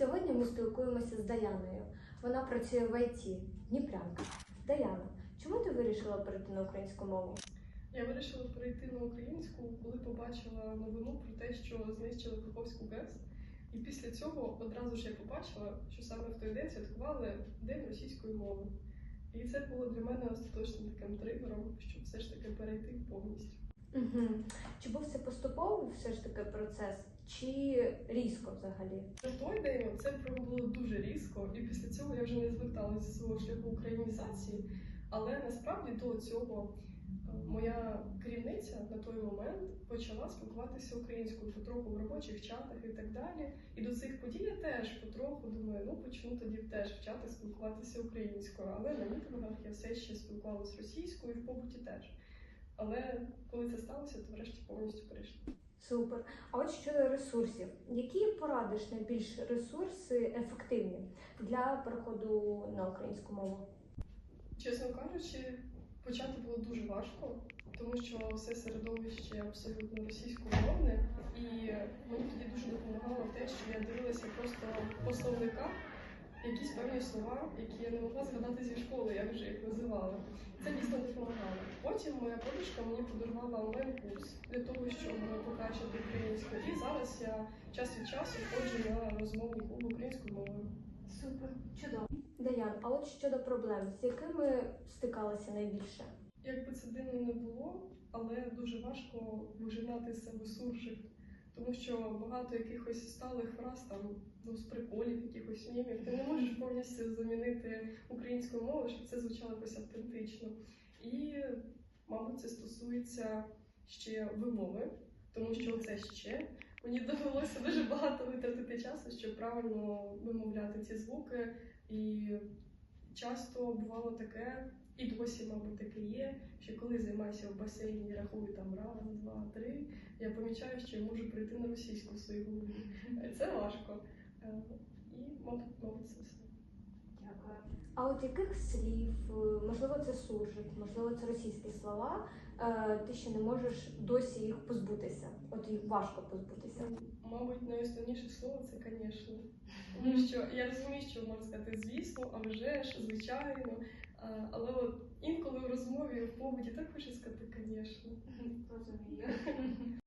Сьогодні ми спілкуємося з Даяною. Вона працює в ІТ, Дніпрянка. Даяна, чому ти вирішила перейти на українську мову? Я вирішила перейти на українську, коли побачила новину про те, що знищили Каховську ГЕС. І після цього одразу ж я побачила, що саме в той день святкували День російської мови. І це було для мене остаточним таким тригером, щоб все ж таки перейти повністю. Угу. Чи був це поступовий все ж таки процес, чи різко взагалі? День це було дуже різко, і після цього я вже не зверталася зі свого шляху українізації. Але насправді до цього е, моя керівниця на той момент почала спілкуватися українською потроху в робочих чатах і так далі. І до цих подій я теж потроху думаю, ну почну тоді теж вчати спілкуватися українською. Але на мітингах я все ще спілкувалася російською і в побуті теж. Але коли це сталося, то врешті повністю перейшла. Супер. А от щодо ресурсів, які порадиш найбільш ресурси ефективні для переходу на українську мову? Чесно кажучи, почати було дуже важко, тому що все середовище абсолютно російськомовне, і мені тоді дуже допомагало те, що я дивилася просто по словниках якісь певні слова, які я не могла згадати зі школи, як називала. Це дійсно допомагало. Потім моя подружка мені подарувала онлайн-курс для того, щоб покращити українську. І зараз я час від часу ходжу на розмовний клуб українською мовою. Супер, чудово. Даян, а от щодо проблем, з якими стикалася найбільше? Як би це дивно не було, але дуже важко вижинати з себе суржик, тому що багато якихось сталих фраз там ну, з приколів, якихось мімів, ти не можеш повністю замінити українською мовою, щоб це звучало якось автентично. І, мабуть, це стосується ще вимови, тому що це ще мені довелося дуже багато витратити часу, щоб правильно вимовляти ці звуки. І часто бувало таке, і досі, мабуть, таке є, що коли займаюся в басейні і рахую там раз, два, три, я помічаю, що я можу прийти на російську в своїй голові. Це важко. Е, І, мабуть, мабуть, це все. А от яких слів, е, можливо, це суржик, можливо, це російські слова, е, ти ще не можеш досі їх позбутися? От їх важко позбутися. Мабуть, найосновніше слово це, звісно. Тому що я розумію, що можна сказати, звісно, а вже ж, звичайно. Але от інколи в розмові в побуті так хочеться сказати, звісно. Розумію.